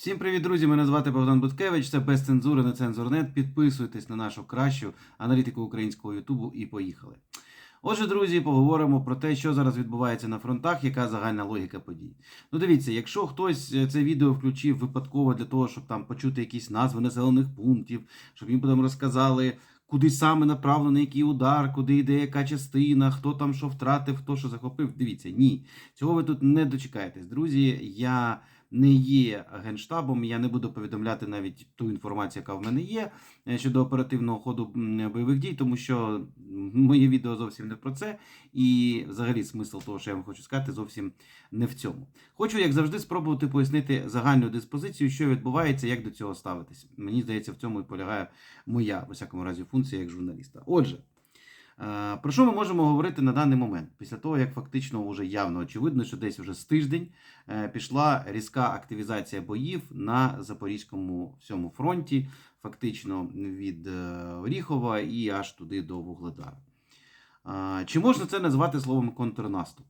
Всім привіт, друзі! Мене звати Богдан Буткевич. Це без цензури на цензурнет. Підписуйтесь на нашу кращу аналітику українського Ютубу і поїхали. Отже, друзі, поговоримо про те, що зараз відбувається на фронтах, яка загальна логіка подій. Ну, дивіться, якщо хтось е, це відео включив випадково для того, щоб там почути якісь назви населених пунктів, щоб їм потім розказали, куди саме направлений який удар, куди йде яка частина, хто там що втратив, хто що захопив. Дивіться, ні, цього ви тут не дочекаєтесь. Друзі, я не є генштабом, я не буду повідомляти навіть ту інформацію, яка в мене є е, щодо оперативного ходу бойових дій, тому що моє відео зовсім не про це, і взагалі смисл того, що я вам хочу сказати, зовсім не в цьому. Хочу, як завжди, спробувати пояснити загальну диспозицію, що відбувається, як до цього ставитись. Мені здається, в цьому і полягає моя, в усякому разі, функція як журналіста. Отже. Е, Про що ми можемо говорити на даний момент? Після того, як фактично вже явно очевидно, що десь вже з тиждень е, пішла різка активізація боїв на Запорізькому всьому фронті, фактично від е, Оріхова і аж туди до Вугледара. Чи можна це назвати словом контрнаступ?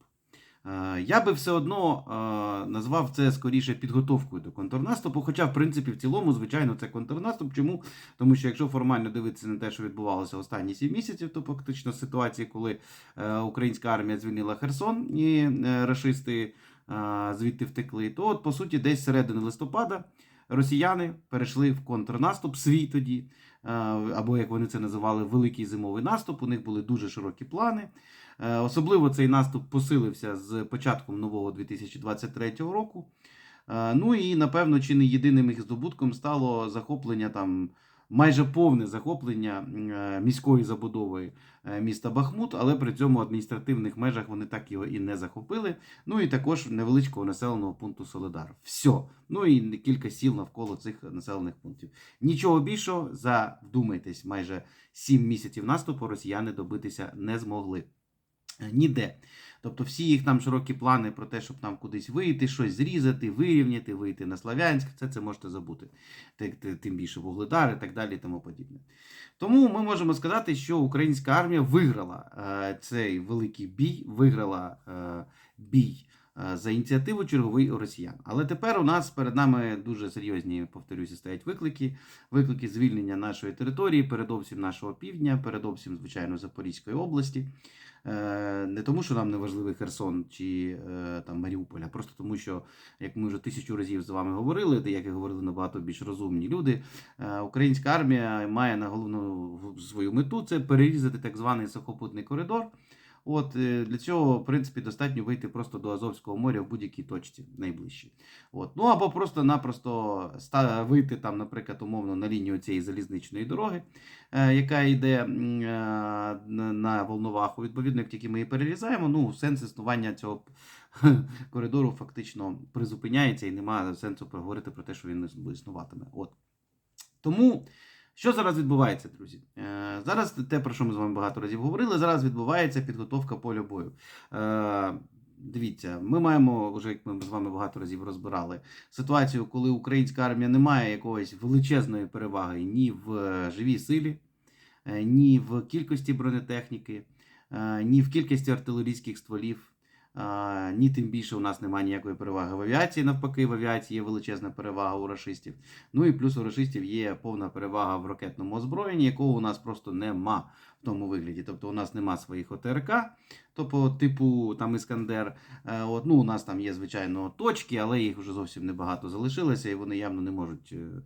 Е, Я би все одно е, назвав це скоріше підготовкою до контрнаступу. Хоча, в принципі, в цілому, звичайно, це контрнаступ. Чому? Тому що якщо формально дивитися на те, що відбувалося останні 7 місяців, то фактично ситуації, коли е, українська армія звільнила Херсон і рашисти звідти втекли, то от по суті десь середини листопада росіяни перейшли в контрнаступ свій тоді, або як вони це називали, великий зимовий наступ. У них були дуже широкі плани. Е, Особливо цей наступ посилився з початком нового 2023 року. Е, Ну і напевно, чи не єдиним їх здобутком стало захоплення там. Майже повне захоплення е, міської забудови міста Бахмут, але при цьому в адміністративних межах вони так його і не захопили. Ну і також невеличкого населеного пункту Соледар. Все. Ну і кілька сіл навколо цих населених пунктів. Нічого більшого за вдумайтесь, майже 7 місяців наступу росіяни добитися не змогли. Е, Ніде. Тобто всі їх там широкі плани про те, щоб там кудись вийти, щось зрізати, вирівняти, вийти на Славянськ, це це можете забути. Ти- ти- Тим більше Вугледар і так далі і тому подібне. Тому ми можемо сказати, що українська армія виграла е, цей великий бій, виграла е, бій за ініціативу черговий росіян. Але тепер у нас перед нами дуже серйозні, повторюся, стоять виклики. Виклики звільнення нашої території, передовсім нашого півдня, передовсім, звичайно, Запорізької області. Е, Не тому, що нам не важливий Херсон чи е, там Маріуполь, а просто тому, що, як ми вже тисячу разів з вами говорили, де як і говорили набагато більш розумні люди, е, українська армія має на головну свою мету це перерізати так званий сухопутний коридор. От е, для цього, в принципі, достатньо вийти просто до Азовського моря в будь-якій точці найближчій. От. Ну або просто-напросто вийти там, наприклад, умовно на лінію цієї залізничної дороги, е, яка йде е, на- на Волноваху. Відповідно, як тільки ми її перерізаємо, ну сенс існування цього коридору фактично призупиняється і немає сенсу говорити про те, що він існуватиме. От. Тому. Що зараз відбувається, друзі? Е, зараз те, про що ми з вами багато разів говорили, зараз відбувається підготовка поля бою. Е, дивіться, ми маємо, вже як ми з вами багато разів розбирали, ситуацію, коли українська армія не має якоїсь величезної переваги ні в е, живій силі, ні в кількості бронетехніки, ні в кількості артилерійських стволів. Ні, тим більше у нас немає ніякої переваги в авіації. Навпаки, в авіації є величезна перевага у рашистів. Ну і плюс у рашистів є повна перевага в ракетному озброєнні, якого у нас просто нема в тому вигляді. Тобто у нас нема своїх ОТРК, тобто типу там Іскандер. Е, От, ну, у нас там є, звичайно, точки, але їх вже зовсім небагато залишилося, і вони явно не можуть е,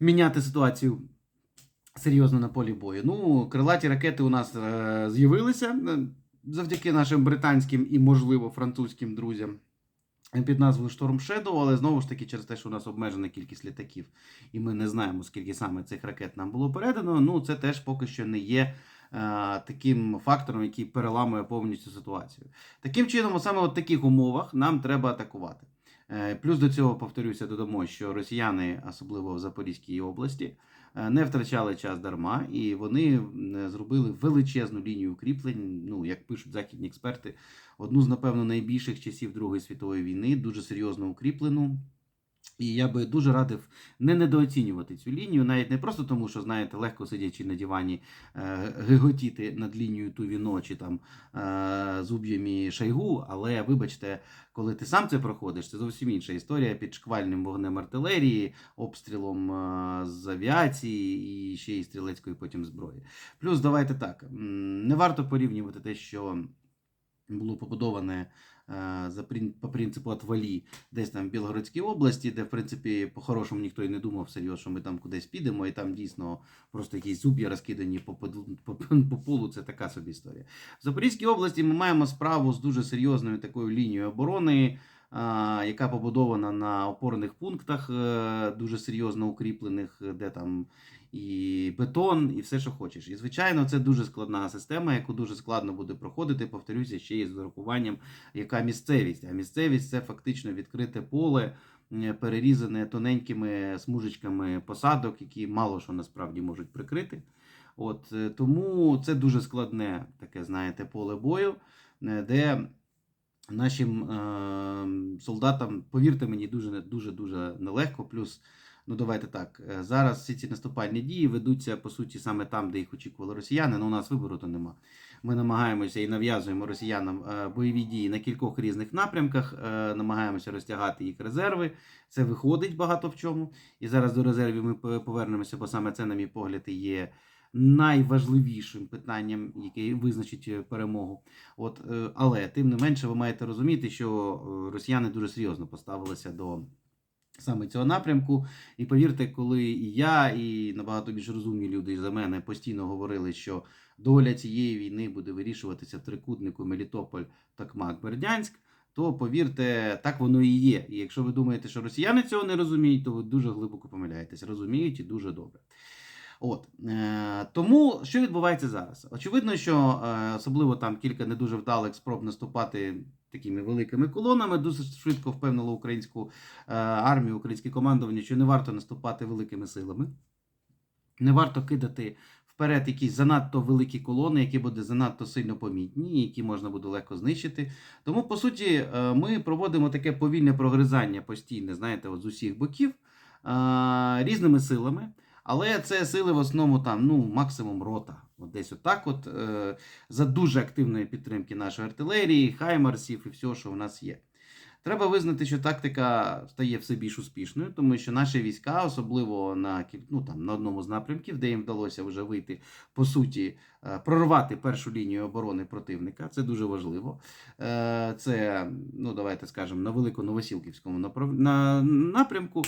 міняти ситуацію. Серйозно на полі бою. Ну, крилаті ракети у нас е, з'явилися завдяки нашим британським і, можливо, французьким друзям під назвою Storm Shadow, але знову ж таки через те, що у нас обмежена кількість літаків, і ми не знаємо, скільки саме цих ракет нам було передано. Ну, це теж поки що не є. е, Таким фактором, який переламує повністю ситуацію. Таким чином, саме в таких умовах нам треба атакувати. Е, Плюс до цього, повторюся, додамо, що росіяни, особливо в Запорізькій області, не втрачали час дарма, і вони м, зробили величезну лінію укріплень. Ну, як пишуть західні експерти, одну з, напевно, найбільших часів Другої світової війни, дуже серйозно укріплену. І я би дуже радив не недооцінювати цю лінію, навіть не просто тому, що знаєте, легко сидячи на дивані, е, гиготіти над лінією Тувіно чи там е, зуб'ями Шайгу, але вибачте, коли ти сам це проходиш, це зовсім інша історія під шквальним вогнем артилерії, обстрілом е, з авіації і ще й стрілецької потім зброї. Плюс давайте так, не варто порівнювати те, що було побудоване по принципу отвалі десь там в Білгородській області, де в принципі по-хорошому ніхто і не думав всерйоз, що ми там кудись підемо, і там дійсно просто якісь зуб'я розкидані по, по, по полу. Це така собі історія. В Запорізькій області ми маємо справу з дуже серйозною такою лінією оборони. Яка побудована на опорних пунктах, е, дуже серйозно укріплених, де там і бетон, і все, що хочеш. І звичайно, це дуже складна система, яку дуже складно буде проходити. Повторюся, ще й з урахуванням, яка місцевість. А місцевість це фактично відкрите поле, е, перерізане тоненькими смужечками посадок, які мало що насправді можуть прикрити. От е, тому це дуже складне таке, знаєте, поле бою, е, де нашим е, солдатам, повірте мені, дуже дуже дуже нелегко. Плюс, ну давайте так, е, зараз всі ці наступальні дії ведуться по суті саме там, де їх очікували росіяни. Ну у нас вибору то нема. Ми намагаємося і нав'язуємо росіянам е, бойові дії на кількох різних напрямках, е, намагаємося розтягати їх резерви. Це виходить багато в чому. І зараз до резервів ми повернемося, бо саме це, на мій погляд, є найважливішим питанням, яке визначить перемогу. От, але тим не менше, ви маєте розуміти, що росіяни дуже серйозно поставилися до. Саме цього напрямку, і повірте, коли і я, і набагато більш розумні люди за мене постійно говорили, що доля цієї війни буде вирішуватися в трикутнику Мелітополь, Токмак, Бердянськ, то повірте, так воно і є. І якщо ви думаєте, що росіяни цього не розуміють, то ви дуже глибоко помиляєтесь. Розуміють і дуже добре. От е, тому що відбувається зараз? Очевидно, що е, особливо там кілька не дуже вдалих спроб наступати такими великими колонами, дуже швидко впевнило українську е, армію, українське командування, що не варто наступати великими силами, не варто кидати вперед якісь занадто великі колони, які будуть занадто сильно помітні, які можна буде легко знищити. Тому, по суті, ми проводимо таке повільне прогризання постійне, знаєте, от з усіх боків різними силами. Але це сили в основному там, ну, максимум рота. От десь отак, от, е, за дуже активної підтримки нашої артилерії, хаймарсів і всього, що у нас є. Треба визнати, що тактика стає все більш успішною, тому що наші війська, особливо на, ну, там, на одному з напрямків, де їм вдалося вже вийти, по суті, е, прорвати першу лінію оборони противника. Це дуже важливо. Е, Це, ну, давайте скажемо, на Великоновосілківському напрямку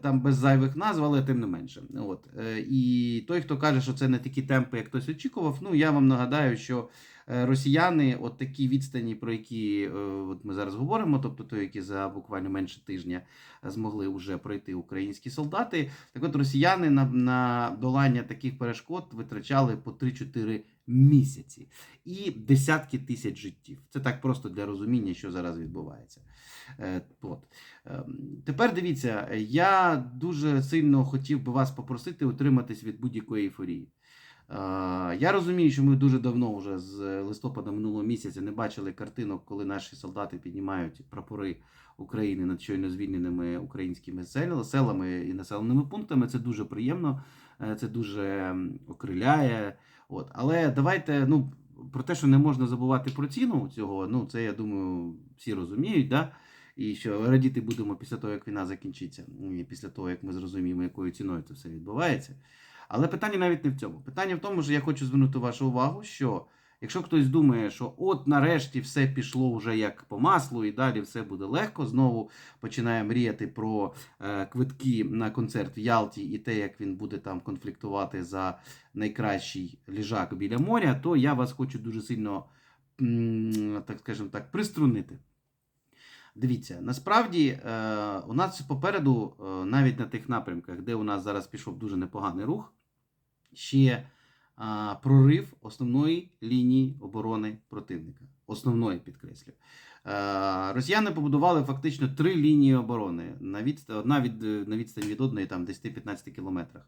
там без зайвих назв, але тим не менше. От. Е, І той, хто каже, що це не такі темпи, як хтось очікував, ну я вам нагадаю, що росіяни, от такі відстані, про які е, от ми зараз говоримо, тобто той, які за буквально менше тижня змогли вже пройти українські солдати, так от росіяни на, на долання таких перешкод витрачали по 3-4 місяці і десятки тисяч життів. Це так просто для розуміння, що зараз відбувається. Е, От. Ем, Тепер дивіться, я дуже сильно хотів би вас попросити утриматись від будь-якої ейфорії. Я розумію, що ми дуже давно, вже з листопада минулого місяця, не бачили картинок, коли наші солдати піднімають прапори України над щойно звільненими українськими селами і населеними пунктами. Це дуже приємно, е, це дуже окриляє. От. Але давайте, ну, про те, що не можна забувати про ціну цього, ну це я думаю, всі розуміють. Да? І що радіти будемо після того, як війна закінчиться, і після того, як ми зрозуміємо, якою ціною це все відбувається. Але питання навіть не в цьому. Питання в тому, що я хочу звернути вашу увагу, що якщо хтось думає, що от нарешті все пішло вже як по маслу, і далі все буде легко, знову починає мріяти про е, квитки на концерт в Ялті і те, як він буде там конфліктувати за найкращий ліжак біля моря, то я вас хочу дуже сильно, так скажемо так, приструнити. Дивіться, насправді е, у нас попереду, е, навіть на тих напрямках, де у нас зараз пішов дуже непоганий рух, ще е, прорив основної лінії оборони противника. Основної підкреслю. Росіяни побудували фактично три лінії оборони. На відстань, одна від, на відстані від одної там 10-15 кілометрах.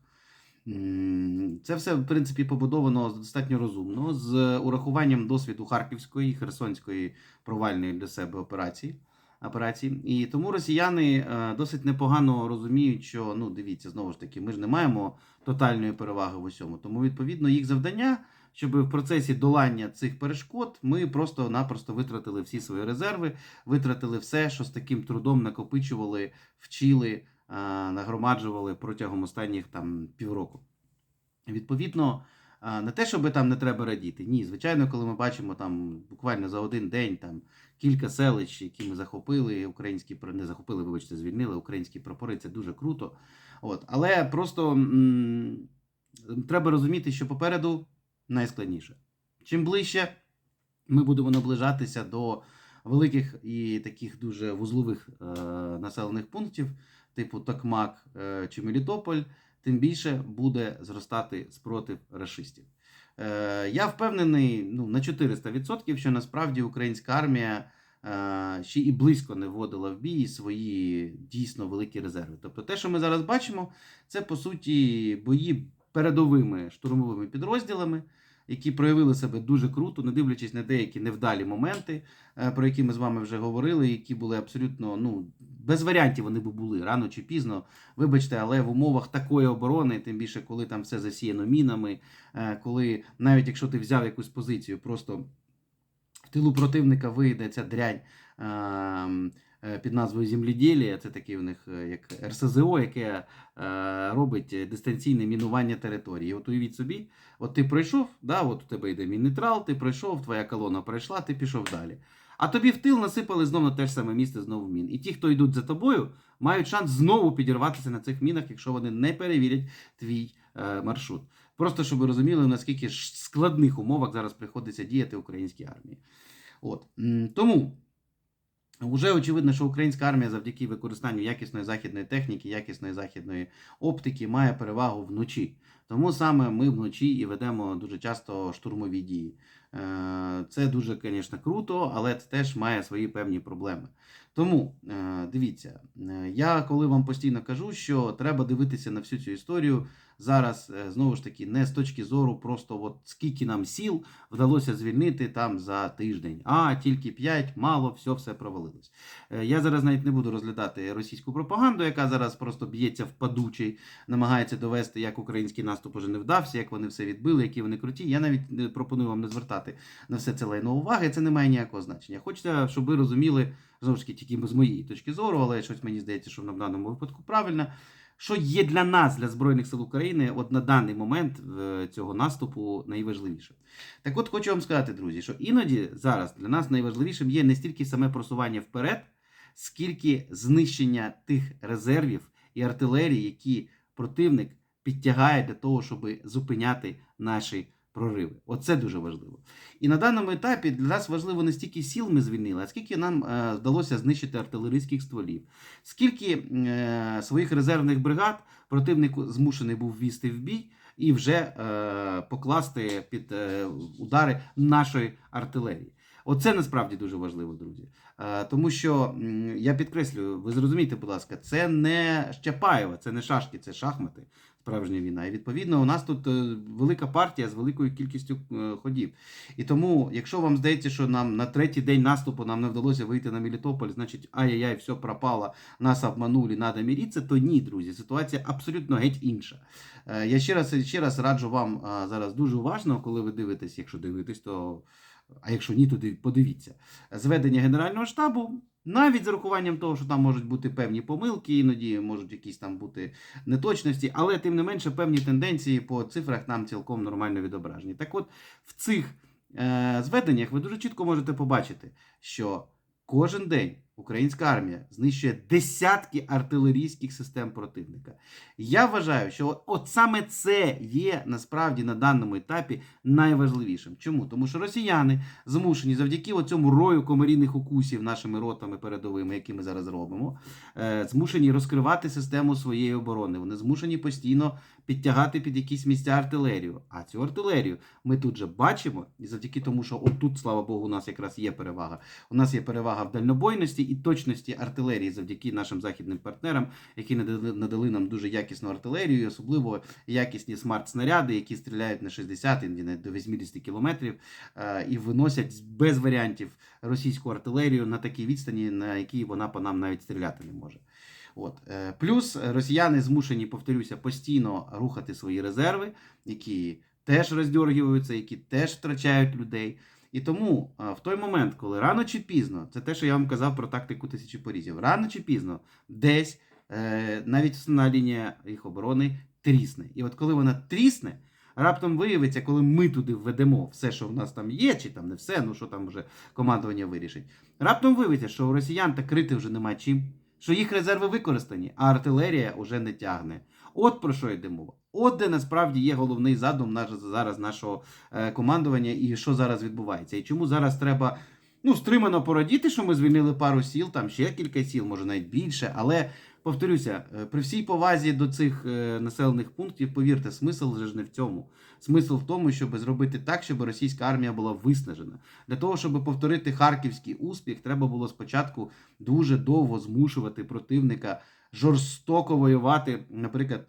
Це все, в принципі, побудовано достатньо розумно, з урахуванням досвіду Харківської і Херсонської провальної для себе операції. Операції. І тому росіяни е, досить непогано розуміють, що ну дивіться, знову ж таки, ми ж не маємо тотальної переваги в усьому. Тому відповідно їх завдання, щоб в процесі долання цих перешкод ми просто-напросто витратили всі свої резерви, витратили все, що з таким трудом накопичували, вчили, е, нагромаджували протягом останніх там півроку. Відповідно, не те, щоб там не треба радіти. Ні, звичайно, коли ми бачимо там буквально за один день там кілька селищ, які ми захопили, українські не захопили, вибачте, звільнили українські прапори, це дуже круто. От, але просто м- треба розуміти, що попереду найскладніше. Чим ближче ми будемо наближатися до великих і таких дуже вузлових е- населених пунктів, типу Токмак е- чи Мелітополь, тим більше буде зростати спротив расистів. Е, я впевнений ну, на 400%, що насправді українська армія е, ще і близько не вводила в бій свої дійсно великі резерви. Тобто, те, що ми зараз бачимо, це по суті бої передовими штурмовими підрозділами. Які проявили себе дуже круто, не дивлячись на деякі невдалі моменти, е, про які ми з вами вже говорили, які були абсолютно ну без варіантів вони би були рано чи пізно. Вибачте, але в умовах такої оборони, тим більше коли там все засіяно мінами, е, коли навіть якщо ти взяв якусь позицію, просто в тилу противника вийде ця дрянь. Е, Під назвою Земліділія, це такий у них е, як РСЗО, яке е, робить дистанційне мінування території. От уявіть собі, от ти пройшов, да, от у тебе йде мінітрал, ти пройшов, твоя колона пройшла, ти пішов далі. А тобі в тил насипали знову на те ж саме місце, знову мін. І ті, хто йдуть за тобою, мають шанс знову підірватися на цих мінах, якщо вони не перевірять твій е, маршрут. Просто щоб ви розуміли, наскільки ж складних умовах зараз приходиться діяти українській армії. От. Тому вже очевидно, що українська армія завдяки використанню якісної західної техніки, якісної західної оптики має перевагу вночі. Тому саме ми вночі і ведемо дуже часто штурмові дії. Е, Це дуже, звісно, круто, але це теж має свої певні проблеми. Тому е, дивіться, е, я коли вам постійно кажу, що треба дивитися на всю цю історію зараз знову ж таки не з точки зору, просто от скільки нам сіл вдалося звільнити там за тиждень. А тільки 5, мало, все, все провалилось. Я зараз навіть не буду розглядати російську пропаганду, яка зараз просто б'ється в падучий, намагається довести, як український наступ уже не вдався, як вони все відбили, які вони круті. Я навіть не- пропоную вам не звертати на все це лайно уваги. Це не має ніякого значення. Хочеться, щоб ви розуміли знову ж таки, тільки з моєї точки зору, але щось мені здається, що в даному випадку правильно. Що є для нас, для Збройних сил України, от на даний момент е, цього наступу найважливіше. Так от хочу вам сказати, друзі, що іноді зараз для нас найважливішим є не стільки саме просування вперед, скільки знищення тих резервів і артилерії, які противник підтягає для того, щоб зупиняти наші прориви. Оце дуже важливо. І на даному етапі для нас важливо не стільки сіл ми звільнили, а скільки нам е, вдалося знищити артилерійських стволів, скільки е, своїх резервних бригад противник змушений був ввести в бій і вже е, покласти під е, удари нашої артилерії. Оце насправді дуже важливо, друзі. Е, тому що я підкреслюю, ви зрозумійте, будь ласка, це не Щапаєва, це не шашки, це шахмати. Справжня війна. І відповідно у нас тут е, велика партія з великою кількістю е, ходів. І тому, якщо вам здається, що нам на третій день наступу нам не вдалося вийти на Мелітополь, значить ай-яй-яй, все пропало, нас обманули, треба міритися, то ні, друзі, ситуація абсолютно геть інша. Е, Я ще раз ще раз раджу вам зараз дуже уважно, коли ви дивитесь, якщо дивитесь, то. А якщо ні, то подивіться. Зведення Генерального штабу, навіть з урахуванням того, що там можуть бути певні помилки, іноді можуть якісь там бути неточності, але тим не менше певні тенденції по цифрах нам цілком нормально відображені. Так от, в цих е, зведеннях ви дуже чітко можете побачити, що кожен день українська армія знищує десятки артилерійських систем противника. Я вважаю, що от, саме це є насправді на даному етапі найважливішим. Чому? Тому що росіяни змушені завдяки цьому рою комарійних укусів нашими ротами передовими, які ми зараз робимо, е, змушені розкривати систему своєї оборони. Вони змушені постійно підтягати під якісь місця артилерію. А цю артилерію ми тут же бачимо, і завдяки тому, що отут, слава Богу, у нас якраз є перевага. У нас є перевага в дальнобойності якості і точності артилерії завдяки нашим західним партнерам, які надали, нам дуже якісну артилерію, і особливо якісні смарт-снаряди, які стріляють на 60 і навіть до 80 кілометрів е, і виносять без варіантів російську артилерію на такій відстані, на якій вона по нам навіть стріляти не може. От. е, Плюс росіяни змушені, повторюся, постійно рухати свої резерви, які теж роздьоргуються, які теж втрачають людей. І тому в той момент, коли рано чи пізно, це те, що я вам казав про тактику тисячі порізів, рано чи пізно, десь е, навіть основна лінія їх оборони трісне. І от коли вона трісне, раптом виявиться, коли ми туди введемо все, що в нас там є, чи там не все, ну що там вже командування вирішить. Раптом виявиться, що у росіян так крити вже нема чим, що їх резерви використані, а артилерія вже не тягне. От про що йде мова. От де насправді є головний задум наш, зараз нашого е, командування і що зараз відбувається. І чому зараз треба ну, стримано порадіти, що ми звільнили пару сіл, там ще кілька сіл, може навіть більше. Але повторюся, е, при всій повазі до цих е, населених пунктів, повірте, смисл же ж не в цьому. Смисл в тому, щоб зробити так, щоб російська армія була виснажена. Для того, щоб повторити харківський успіх, треба було спочатку дуже довго змушувати противника жорстоко воювати, наприклад.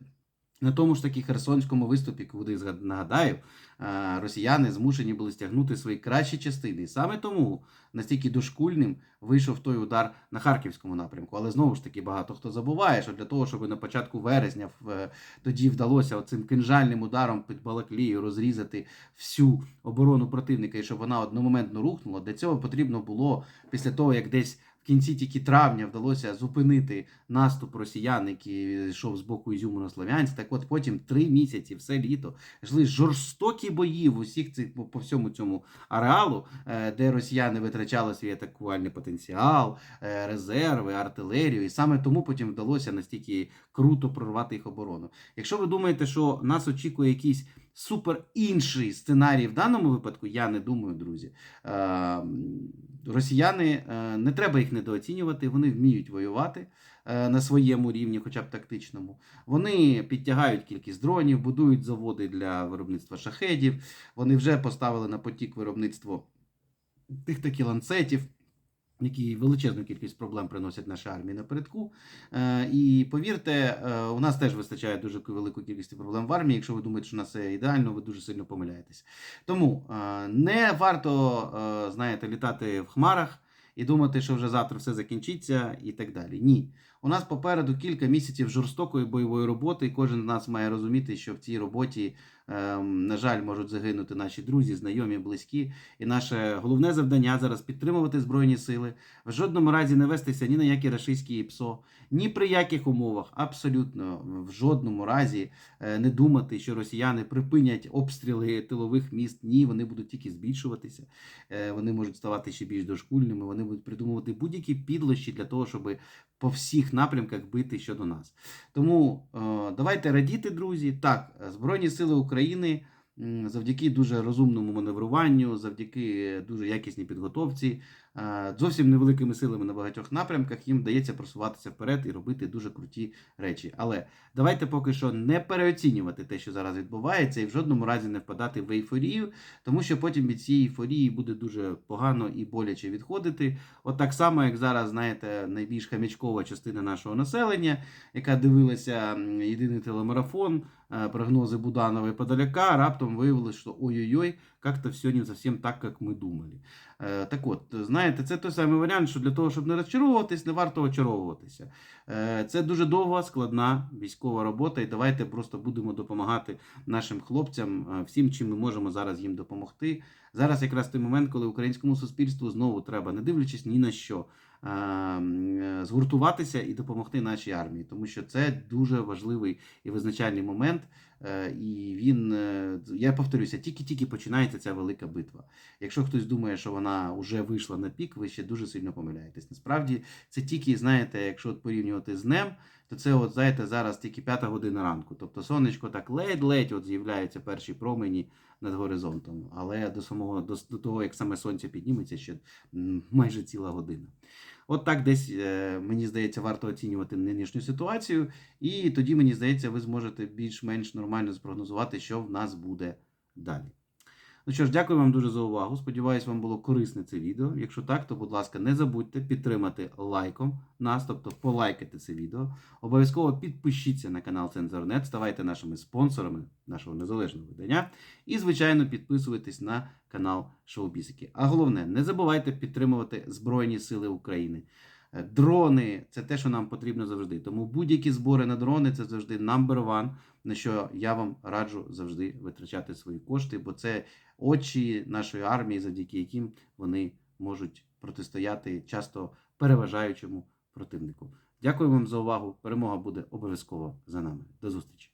На тому ж таки Херсонському виступі, куди нагадаю, е, росіяни змушені були стягнути свої кращі частини. І саме тому настільки дошкульним вийшов той удар на харківському напрямку. Але знову ж таки багато хто забуває, що для того, щоб на початку вересня е, тоді вдалося оцим кинжальним ударом під Балаклію розрізати всю оборону противника, і щоб вона одномоментно рухнула, для цього потрібно було після того, як десь. Кінці тільки травня вдалося зупинити наступ росіян, який йшов з боку Ізюму на Слов'янськ. Так от потім три місяці, все літо, йшли жорстокі бої в усіх цих по, всьому цьому ареалу, е, де росіяни витрачали свій атакувальний потенціал, е, резерви, артилерію. І саме тому потім вдалося настільки круто прорвати їх оборону. Якщо ви думаєте, що нас очікує якийсь супер інший сценарій в даному випадку, я не думаю, друзі. Росіяни е, не треба їх недооцінювати, вони вміють воювати е, на своєму рівні, хоча б тактичному. Вони підтягають кількість дронів, будують заводи для виробництва шахедів. Вони вже поставили на потік виробництво тих таки ланцетів. Які величезну кількість проблем приносять нашій армії напередку. Е, і повірте, е, у нас теж вистачає дуже велику кількість проблем в армії. Якщо ви думаєте, що у нас все ідеально, ви дуже сильно помиляєтесь. Тому е, не варто, знаєте, літати в хмарах і думати, що вже завтра все закінчиться і так далі. Ні. У нас попереду кілька місяців жорстокої бойової роботи, і кожен з нас має розуміти, що в цій роботі, на жаль, можуть загинути наші друзі, знайомі, близькі. І наше головне завдання зараз підтримувати Збройні сили, в жодному разі не вестися ні на які рашистські ПСО, ні при яких умовах, абсолютно в жодному разі е, не думати, що росіяни припинять обстріли тилових міст. Ні, вони будуть тільки збільшуватися, е, вони можуть ставати ще більш дошкульними, вони будуть придумувати будь-які підлощі для того, щоб по всіх напрямках бити щодо нас. Тому е, давайте радіти, друзі. Так, Збройні Сили України м, завдяки дуже розумному маневруванню, завдяки дуже якісній підготовці, зовсім невеликими силами на багатьох напрямках їм вдається просуватися вперед і робити дуже круті речі. Але давайте поки що не переоцінювати те, що зараз відбувається, і в жодному разі не впадати в ейфорію, тому що потім від цієї ейфорії буде дуже погано і боляче відходити. От так само, як зараз, знаєте, найбільш хам'ячкова частина нашого населення, яка дивилася єдиний телемарафон, е, прогнози Буданова і Подоляка, раптом виявилось, що ой-ой-ой, як-то все не зовсім так, як ми думали. Е, Так от, знаєте, це той самий варіант, що для того, щоб не розчаровуватись, не варто очаровуватися. Це дуже довга, складна військова робота, і давайте просто будемо допомагати нашим хлопцям е, всім, чим ми можемо зараз їм допомогти. Зараз якраз той момент, коли українському суспільству знову треба, не дивлячись ні на що, згуртуватися і допомогти нашій армії, тому що це дуже важливий і визначальний момент. е, І він, е, я повторюся, тільки-тільки починається ця велика битва. Якщо хтось думає, що вона вже вийшла на пік, ви ще дуже сильно помиляєтесь. Насправді, це тільки, знаєте, якщо от порівнювати з днем, то це, от, знаєте, зараз тільки п'ята година ранку. Тобто сонечко так ледь-ледь от з'являються перші промені над горизонтом. Але до самого до, до того, як саме сонце підніметься, ще майже ціла година. От так десь, е, мені здається, варто оцінювати нинішню ситуацію, і тоді, мені здається, ви зможете більш-менш нормально спрогнозувати, що в нас буде далі. Ну що ж, дякую вам дуже за увагу. Сподіваюсь, вам було корисне це відео. Якщо так, то будь ласка, не забудьте підтримати лайком нас, тобто полайкати це відео. Обов'язково підпишіться на канал Цензорнет, ставайте нашими спонсорами нашого незалежного видання. І, звичайно, підписуйтесь на канал Шоу-Бісики. А головне, не забувайте підтримувати Збройні Сили України. Е, Дрони це те, що нам потрібно завжди. Тому будь-які збори на дрони це завжди number one, на що я вам раджу завжди витрачати свої кошти, бо це очі нашої армії, завдяки яким вони можуть протистояти часто переважаючому противнику. Дякую вам за увагу. Перемога буде обов'язково за нами. До зустрічі.